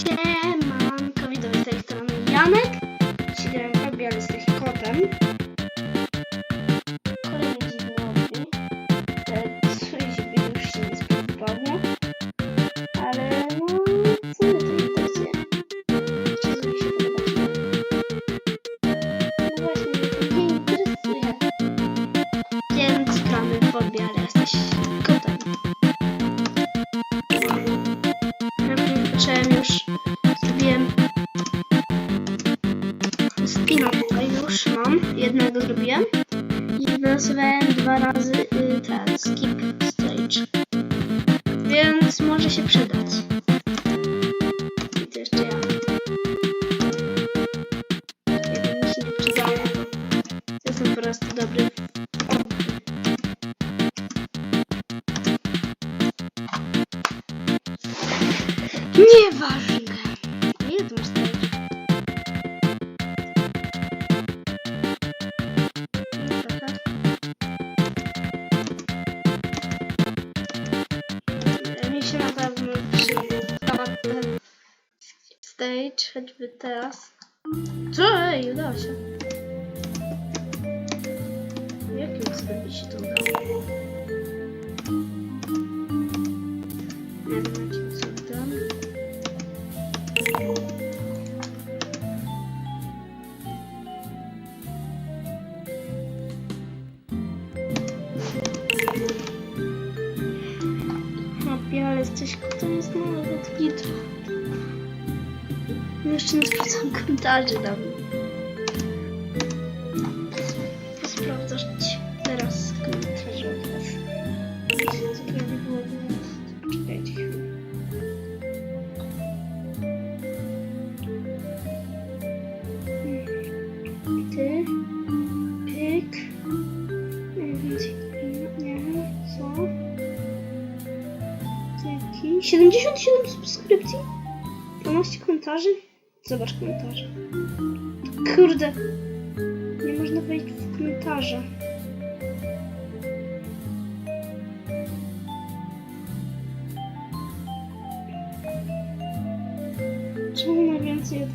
Siemanko, witam z tej strony Janek. Wylosowałem dwa razy y, ten skip stage, więc może się przydać. Choćby teraz. Co? Ej, udało się. Jakim cudem się to udało? Nie wiem, komentarzy tam. Sprawdzasz teraz komentarze od teraz. Czekajcie chwilę. Ty, pyk. Nie wiem, co. Tyki. 77 subskrypcji? 12 komentarzy? Zobacz komentarze. Kurde. Nie można wejść w komentarze. Czemu ma więcej od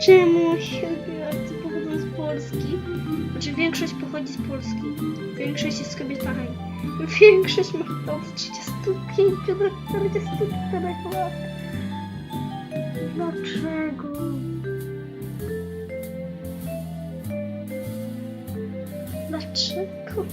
Czemu z Polski? Znaczy większość pochodzi z Polski. Większość jest kobietami. Większość ma chyba od 35 do 44 lat. Dlaczego? Dlaczego?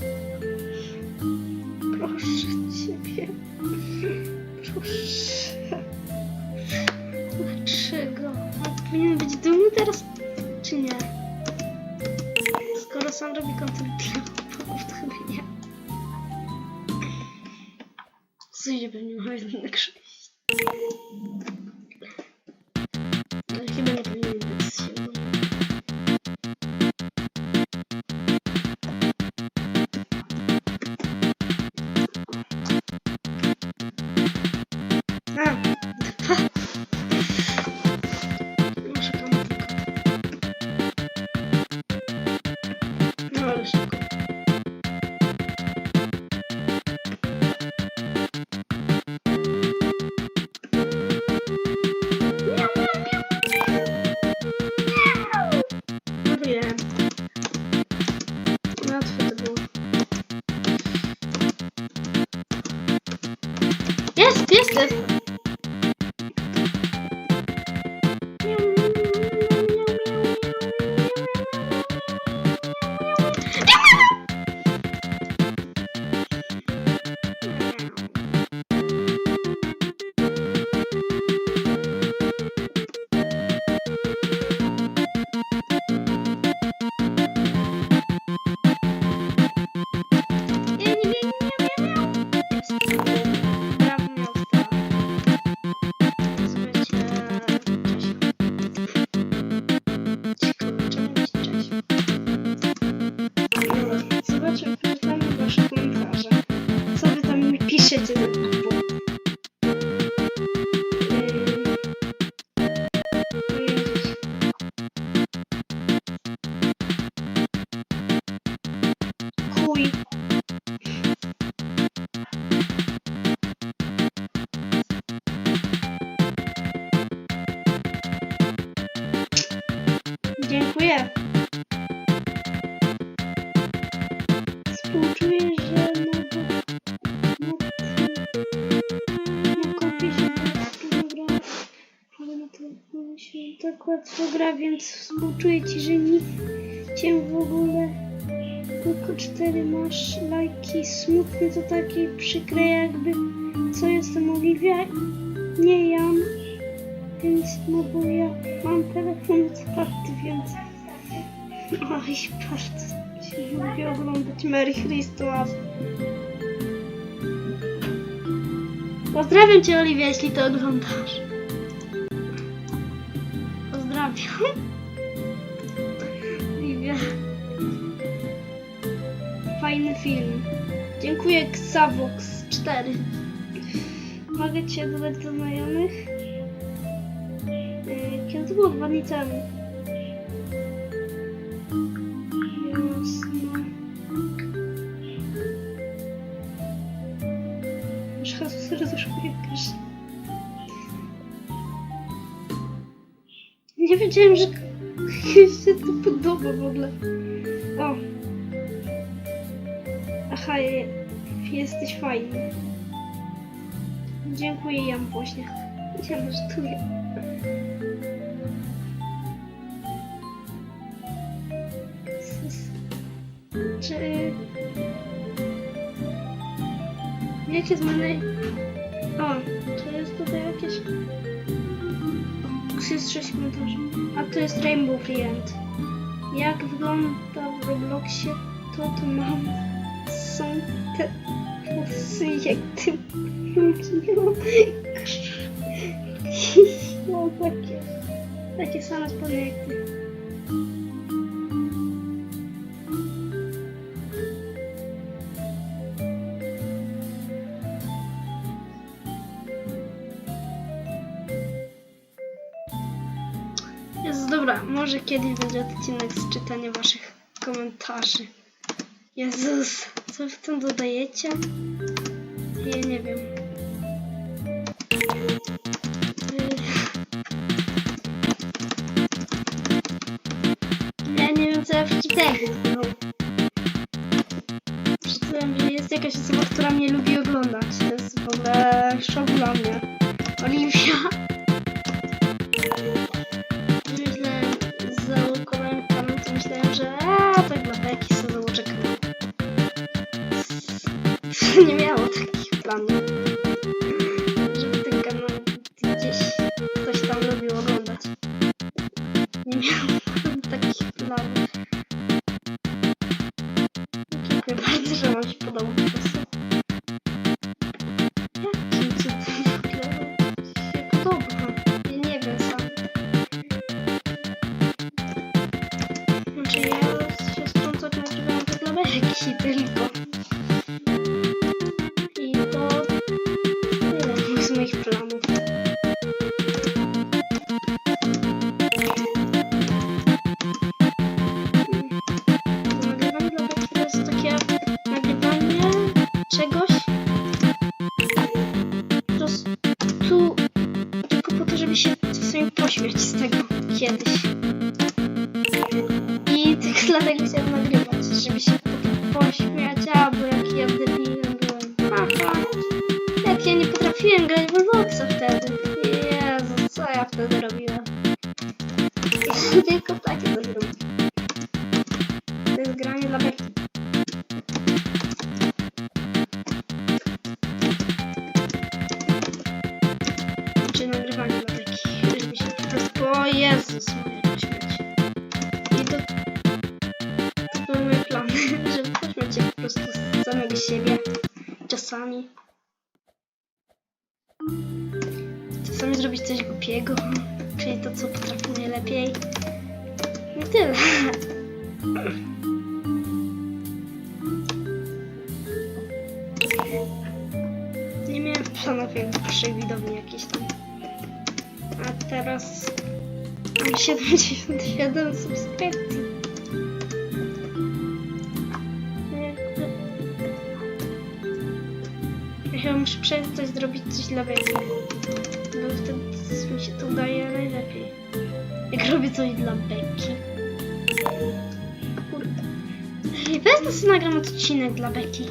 Yes, yes, yes. Łatwo więc współczuję ci, że nikt cię w ogóle tylko cztery masz lajki. Smutne to takie przykre jakby co jestem Oliwia, nie Jan. Więc no bo ja mam telefon otwarty, więc oj, bardzo lubię oglądać Merry Christmas. Pozdrawiam Cię, Oliwia, jeśli to oglądasz. Film. Dziękuję, Xavox 4. Mogę Cię dodać do znajomych? Yy, Kiedy to było? Dwa dni temu. Jasne. Masz. Nie wiedziałem, że się to podoba w ogóle. O. Je, jesteś fajny. Dziękuję, Jan Woźniak. Ja żartuję. Czy... Jakie zmiany... O, to jest tutaj jakieś... Jest 6 komentarzy. A to jest Rainbow Friend. Jak wygląda w Robloxie, to to mam... Włosy jak ty... No, no takie... Takie same spodnie jak ty. Jest dobra, może kiedyś będzie odcinek z czytania waszych komentarzy. Jezus, co w tym dodajecie? Ja nie wiem. Ja nie wiem, co ja wczytałem. No. Przeczytałem, że jest jakaś osoba, która mnie lubi oglądać. To jest w ogóle szok dla mnie. Nie miałam takich planów. Dziękuję bardzo, że wam się podobał żeby się czasami pośmiać z tego kiedyś. I tylko dlatego chciałem nagrywać, żeby się po- pośmiać, albo jak ja debilem byłem. Aha, jak ja nie potrafiłem grać w Robloxa wtedy. Jezu, co ja wtedy robiłem? tylko takie coś Czasami. Czasami zrobić coś głupiego, czyli to, co potrafię najlepiej. I tyle. Nie miałem jak dłuższej widowni jakieś tam. A teraz mam 77 subskrypcji. Muszę przestać zrobić coś dla Beki. Bo wtedy mi się to udaje najlepiej. Jak robię coś dla Beki. Kurde. Ej, Wezmę sobie nagram odcinek dla Beki.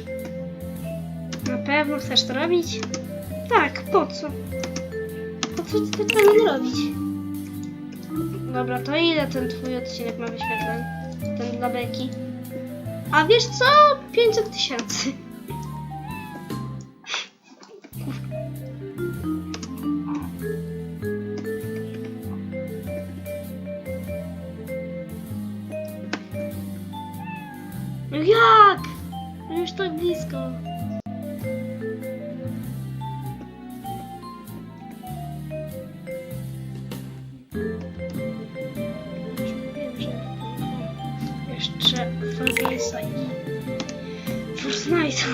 Na pewno chcesz to robić? Tak, po co? Po co ty to robić? Dobra, to ile ten twój odcinek ma wyświetleń? Ten dla beki. A wiesz co? 500 tysięcy. Jeszcze Farface'a i Fortnite'a.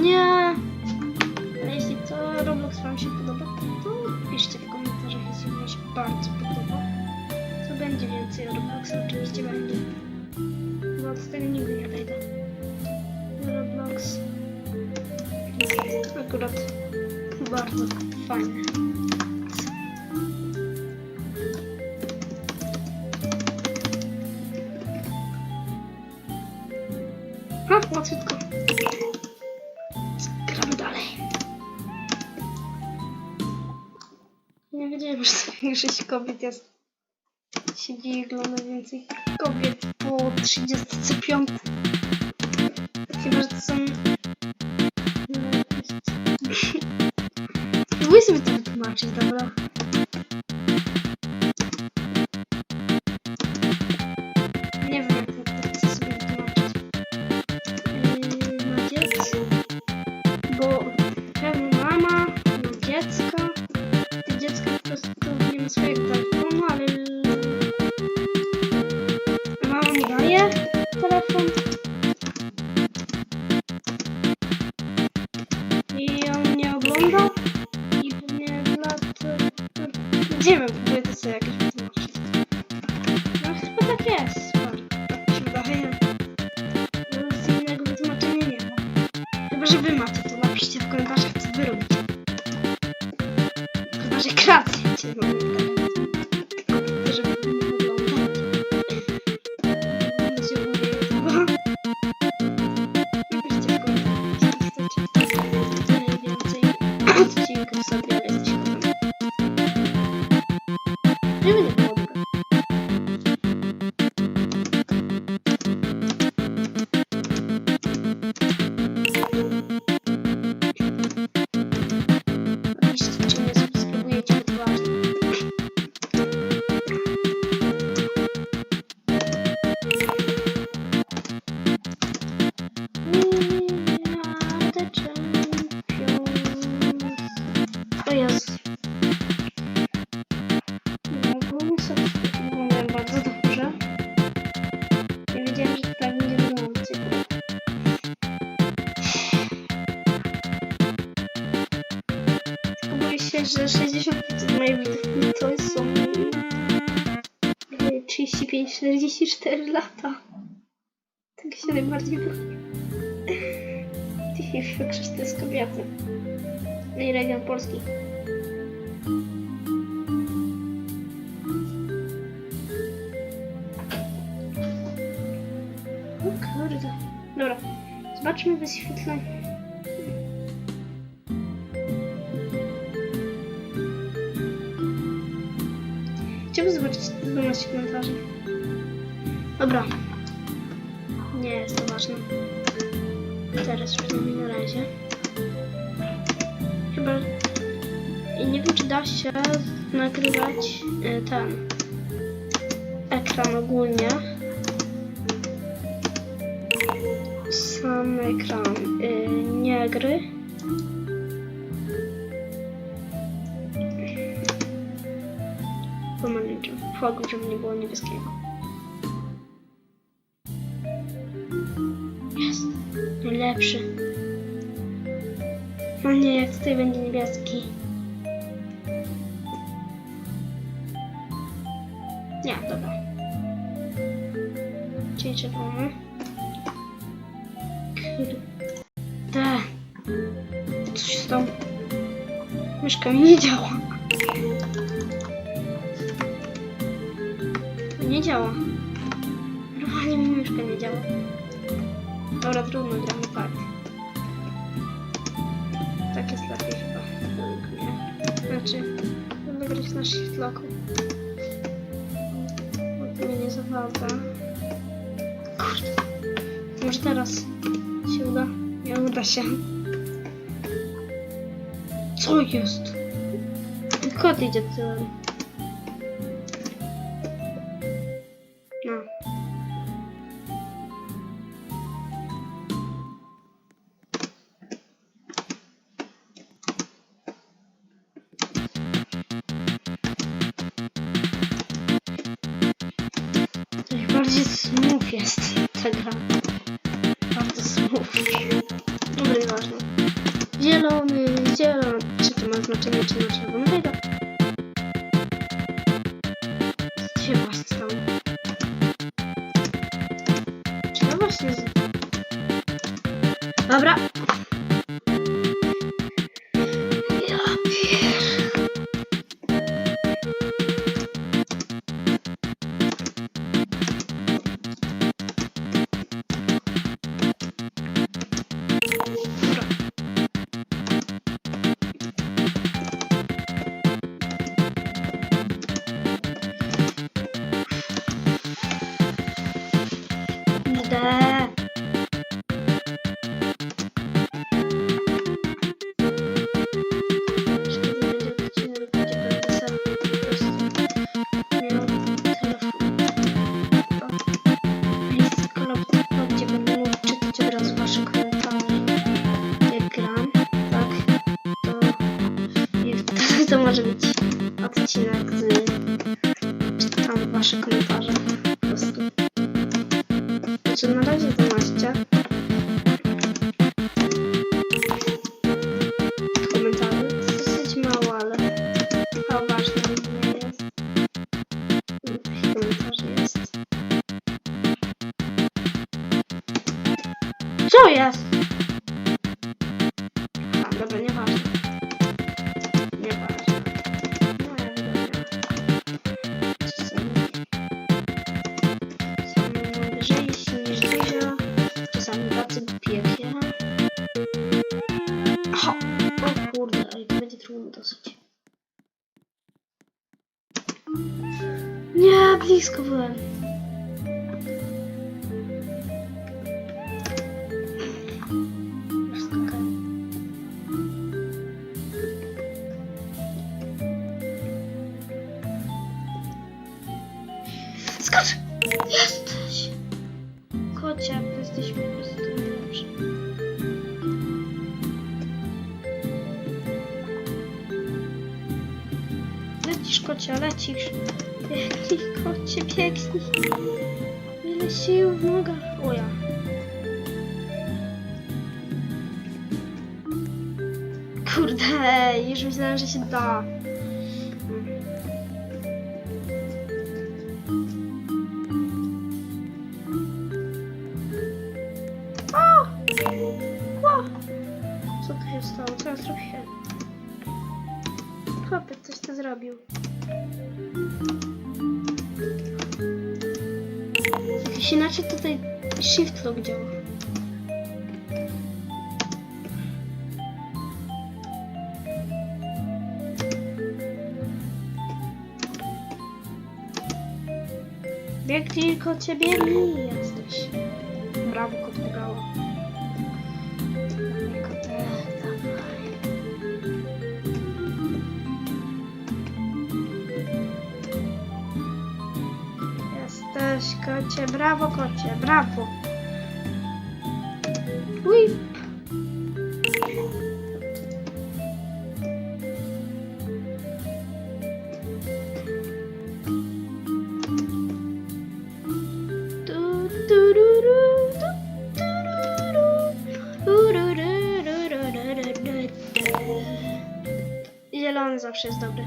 Nie. Ale jeśli to Roblox Wam się podoba, to piszcie w komentarzach, jeśli Wam się bardzo podoba. Co będzie więcej Robloxa? Oczywiście będzie. Bo od tego nigdy nie odejdę. Roblox akurat bardzo fajny. Nie wiedziałem, że większość kobiet jest. Siedzi i ogląda więcej kobiet po 35. Chyba, że to są... Próbuję sobie to wytłumaczyć, dobra? Że 60% mojej widowni to są e, 35-44 lata. Tak się najbardziej boję. Większość to jest kobiety. No i region polski. O kurde. Dobra. Zobaczmy wyświetlenie. Chciałbym zobaczyć 12 komentarzy. Dobra. Nie jest to ważne. Teraz przynajmniej na razie. Chyba... I nie wiem, czy da się nagrywać e, ten ekran ogólnie. Sam ekran, y, nie gry. Fogu, żeby nie było niebieskiego. Jest. Najlepszy. No nie, jak tutaj będzie niebieski. Nie, dobra. Czyli czerwony. Kurde. Co się stało? Myszka mi nie działa. Nie działa. Normalnie mi myszka nie działa. Dobra, trudno, gramy tak. Tak jest lepiej chyba. mnie. Znaczy, będę grać na shift locku. nie zawadza. Kurde. Może teraz się uda? Nie uda się. Co jest? Kot idzie tyłem. Najbardziej smooth jest ta gra. Bardzo smooth. Dobra, nieważne. Zielony, zielony. Czy to ma znaczenie, czy na czerwonego? To może być odcinek z czytam wasze komentarze blisko byłem. Skacz! Jesteś! Kocia, jesteś po prostu najlepszy. Lecisz, kocia, lecisz. Kocie, biegnij. Ile sił w nogach. Ja. Kurde, już myślałem, że się da. Shift lock działa. Biegnij kocie, biegnij jesteś. Brawo, kot brawo. Kote, dawaj. Jesteś kocie, brawo kocie, brawo. Urururururururu. Zielony zawsze jest dobry.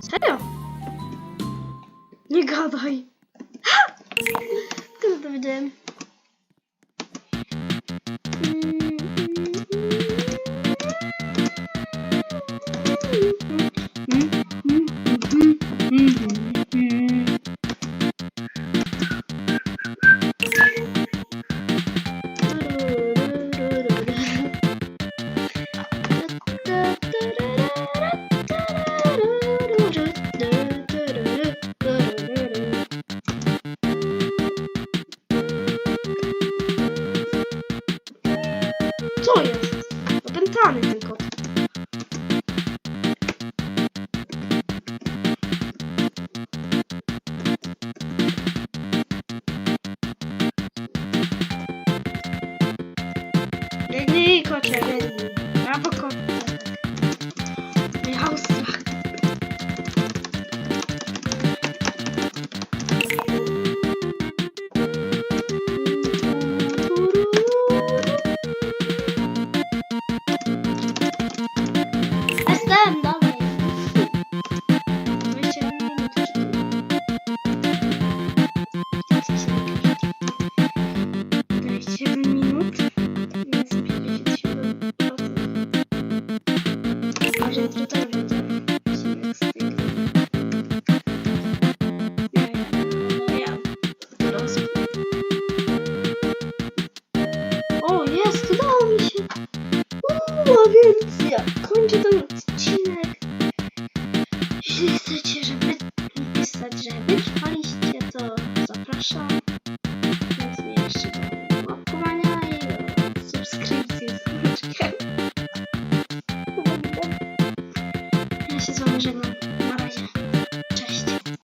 Serio? Nie gadaj. Skąd to wiedziałem? Thank you. co jest? Opętany tylko.